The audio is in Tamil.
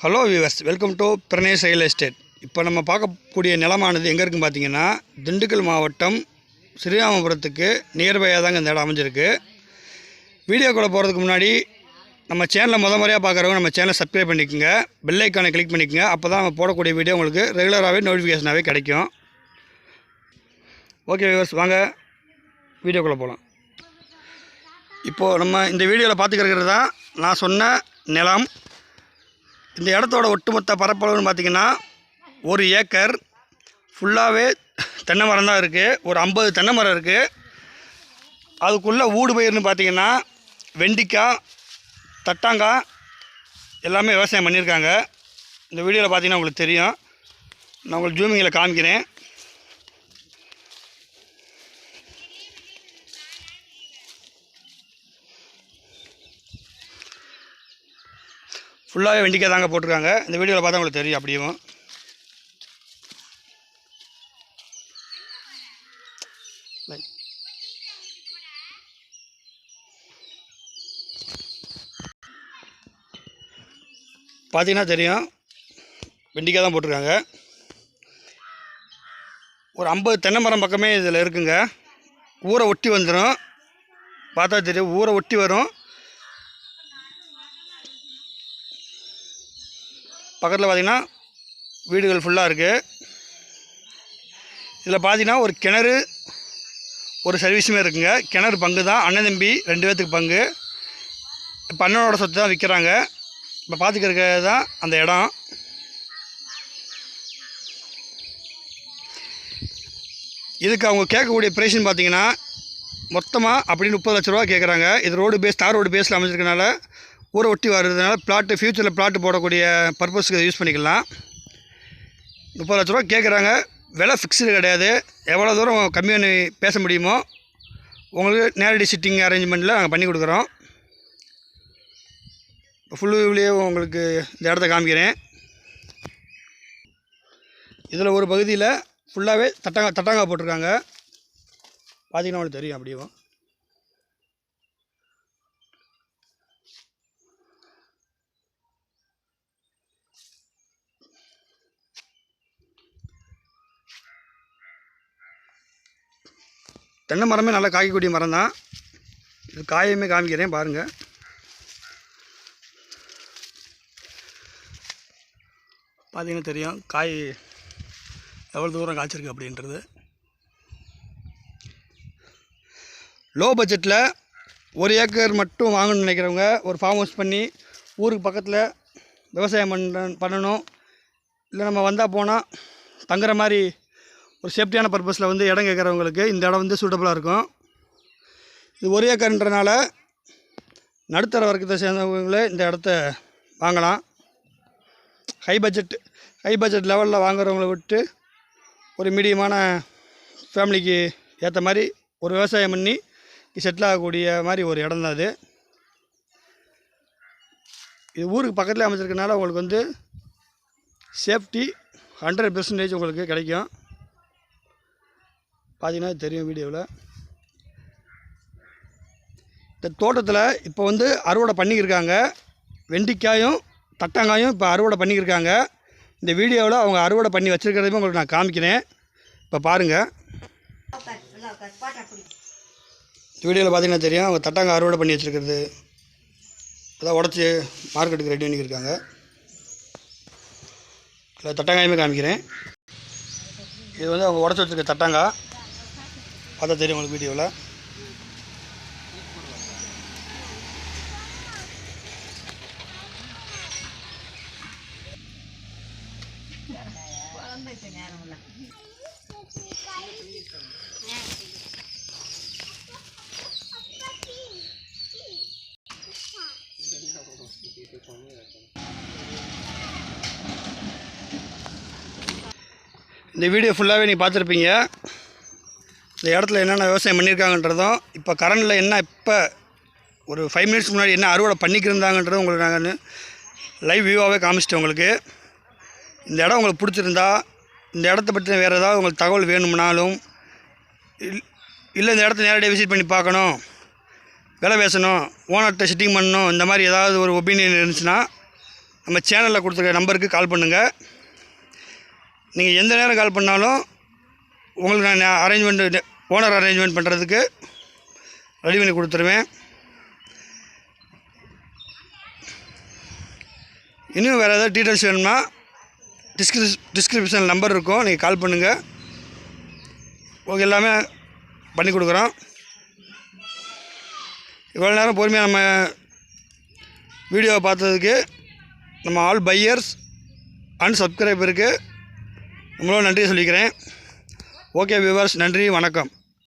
Hello viewers welcome to Pranesh real estate இப்போ நம்ம பார்க்கக்கூடிய நிலமானது எங்கே இருக்குன்னு பார்த்தீங்கன்னா திண்டுக்கல் மாவட்டம் ஸ்ரீராமபுரத்துக்கு நியர்பையாக தாங்க இந்த இடம் அமைஞ்சிருக்கு. வீடியோக்குள்ளே போகிறதுக்கு முன்னாடி நம்ம சேனலை முத முறையாக பார்க்குறவங்க நம்ம சேனலை சப்ஸ்கிரைப் பண்ணிக்கோங்க பெல்லைக்கானை கிளிக் பண்ணிக்கோங்க அப்போ தான் நம்ம போடக்கூடிய வீடியோ உங்களுக்கு ரெகுலராகவே நோட்டிஃபிகேஷனாகவே கிடைக்கும். ஓகே வியூவர்ஸ் வாங்க வீடியோக்குள்ளே போகலாம் இப்போது நம்ம இந்த வீடியோவில் பார்த்துக்கிறது தான் நான் சொன்ன நிலம் இந்த இடத்தோட ஒட்டுமொத்த பரப்பளவுன்னு பார்த்தீங்கன்னா ஒரு ஏக்கர் ஃபுல்லாகவே தென்னை மரம் தான் இருக்குது ஒரு ஐம்பது தென்னை மரம் இருக்குது அதுக்குள்ளே ஊடு பயிர்னு பார்த்திங்கன்னா வெண்டிக்காய் தட்டாங்காய் எல்லாமே விவசாயம் பண்ணியிருக்காங்க. இந்த வீடியோவில் பார்த்தீங்கன்னா உங்களுக்கு தெரியும். நான் உங்களுக்கு ஜூமிங்கில் காமிக்கிறேன். ஃபுல்லாகவே வெண்டிக்காய் தாங்க போட்டிருக்காங்க. இந்த வீடியோவில் பார்த்தா உங்களுக்கு தெரியும் அப்படியும். பார்த்தீங்கன்னா தெரியும். வெண்டிக்காய் தான் போட்டிருக்காங்க. ஒரு ஐம்பது தென்னை மரம் பக்கமே இதில் இருக்குங்க. ஊரை ஒட்டி வந்துடும் பார்த்தா தெரியும். ஊரை ஒட்டி வரும். பக்கத்தில் பார்த்திங்கன்னா வீடுகள் ஃபுல்லாக இருக்குது இதில் பார்த்தீங்கன்னா ஒரு கிணறு ஒரு சர்வீஸுமே இருக்குங்க. கிணறு பங்கு தான். அண்ணன் தம்பி ரெண்டு பேர்த்துக்கு பங்கு. இப்போ அண்ணனோட சொத்து தான் விற்கிறாங்க இப்போ பார்த்துக்கிறது தான் அந்த இடம். இதுக்கு அவங்க கேட்கக்கூடிய ப்ரைஸ்னு பார்த்தீங்கன்னா மொத்தமாக அப்படின்னு முப்பது லட்ச ரூபா கேட்குறாங்க இது ரோடு பேஸ் தார் ரோடு பேஸில் அமைஞ்சிருக்கனால ஊரை ஒட்டி வர்றதுனால பிளாட்டு ஃப்யூச்சரில் பிளாட்டு போடக்கூடிய பர்பஸ்க்கு யூஸ் பண்ணிக்கலாம். முப்பது லட்ச ரூபா கேட்குறாங்க விலை ஃபிக்ஸ்டு கிடையாது. எவ்வளோ தூரம் கம்மி பண்ணி பேச முடியுமோ உங்களுக்கு நேரடி சிட்டிங் அரேஞ்ச்மெண்ட்டில் நாங்கள் பண்ணி கொடுக்குறோம். ஃபுல் வியூவிலேயே உங்களுக்கு இந்த இடத்த காமிக்கிறேன். இதில் ஒரு பகுதியில் ஃபுல்லாகவே தட்டாங்க தட்டாங்க போட்டிருக்காங்க. பார்த்தீங்கன்னா உங்களுக்கு தெரியும் அப்படியும் தென்னை மரமே நல்லா காய்க்கக்கூடிய மரம் தான். இது காயுமே காமிக்கிறேன் பாருங்கள் பார்த்தீங்கன்னா தெரியும் காய் எவ்வளோ தூரம் காய்ச்சிருக்கு அப்படின்றது. லோ பட்ஜெட்டில் ஒரு ஏக்கர் மட்டும் வாங்கணும்னு நினைக்கிறவங்க ஒரு ஃபார்ம் ஹவுஸ் பண்ணி ஊருக்கு பக்கத்தில் விவசாயம் பண்ண பண்ணணும். இல்லை நம்ம வந்தால் போனால் தங்குற மாதிரி ஒரு சேஃப்டியான பர்பஸில் வந்து இடம் கேட்குறவங்களுக்கு இந்த இடம் வந்து சூட்டபுளாக இருக்கும். இது ஒரே ஏக்கர்ன்றனால நடுத்தர வர்க்கத்தை சேர்ந்தவங்களே இந்த இடத்த வாங்கலாம். ஹை பட்ஜெட் ஹை பட்ஜெட் லெவலில் வாங்குறவங்கள விட்டு ஒரு மீடியமான ஃபேமிலிக்கு ஏற்ற மாதிரி ஒரு விவசாயம் பண்ணி செட்டில் ஆகக்கூடிய மாதிரி ஒரு இடம் தான் அது. இது ஊருக்கு பக்கத்தில் அமைச்சிருக்கனால உங்களுக்கு வந்து சேஃப்டி ஹண்ட்ரட் பெர்சன்டேஜ் உங்களுக்கு கிடைக்கும். பார்த்தீங்கன்னா தெரியும் வீடியோவில். இந்த தோட்டத்தில் இப்போ வந்து அறுவடை பண்ணிக்கிருக்காங்க வெண்டிக்காயும் தட்டங்காயும் இப்போ அறுவடை பண்ணிக்கிருக்காங்க இந்த வீடியோவில் அவங்க அறுவடை பண்ணி வச்சுருக்கிறதையும் உங்களுக்கு நான் காமிக்கிறேன். இப்போ பாருங்கள் வீடியோவில் பார்த்தீங்கன்னா தெரியும் அவங்க தட்டாங்காய் அறுவடை பண்ணி வச்சுருக்கிறது. அதான் உடச்சி மார்க்கெட்டுக்கு ரெடி பண்ணிக்கிருக்காங்க தட்டாங்காயுமே காமிக்கிறேன். இது வந்து அவங்க உடச்சி வச்சுருக்க தட்டாங்காய் பார்த்தா தெரியும் உங்களுக்கு வீடியோவில். இந்த வீடியோ ஃபுல்லாகவே நீங்கள் பார்த்துருப்பீங்க. இந்த இடத்துல என்னென்ன விவசாயம் பண்ணியிருக்காங்கன்றதும் இப்போ கரண்டில் என்ன இப்போ ஒரு ஃபைவ் மினிட்ஸ் முன்னாடி என்ன அறுவடை பண்ணிக்கிருந்தாங்கன்றதும் உங்களுக்கு நாங்கள் லைவ் வியூவாகவே காமிச்சிட்டேன் உங்களுக்கு. இந்த இடம் உங்களுக்கு பிடிச்சிருந்தா இந்த இடத்த பற்றி வேறு ஏதாவது உங்களுக்கு தகவல் வேணும்னாலும் இல் இல்லை இந்த இடத்த நேரடியாக விசிட் பண்ணி பார்க்கணும் விலை பேசணும் ஓனர்கிட்ட சிட்டிங் பண்ணணும் இந்த மாதிரி ஏதாவது ஒரு ஒப்பீனியன் இருந்துச்சுன்னா நம்ம சேனலில் கொடுத்துருக்க நம்பருக்கு கால் பண்ணுங்கள் நீங்கள் எந்த நேரம் கால் பண்ணாலும் உங்களுக்கு நான் அரேஞ்ச்மெண்ட் ஓனர் அரேஞ்ச்மெண்ட் பண்ணுறதுக்கு ரெடி பண்ணி கொடுத்துருவேன். இன்னும் வேறு ஏதாவது டீட்டெயில்ஸ் வேணும்னா டிஸ்கிரிப் டிஸ்கிரிப்ஷன் நம்பர் இருக்கும். நீங்கள் கால் பண்ணுங்கள் உங்களுக்கு எல்லாமே பண்ணி கொடுக்குறோம். இவ்வளோ நேரம் பொறுமையாக நம்ம வீடியோவை பார்த்ததுக்கு நம்ம ஆல் பையர்ஸ் அண்ட் சப்ஸ்கிரைபருக்கு நம்மளோட நன்றியை சொல்லிக்கிறேன். ஓகே வியூவர்ஸ் நன்றி வணக்கம்.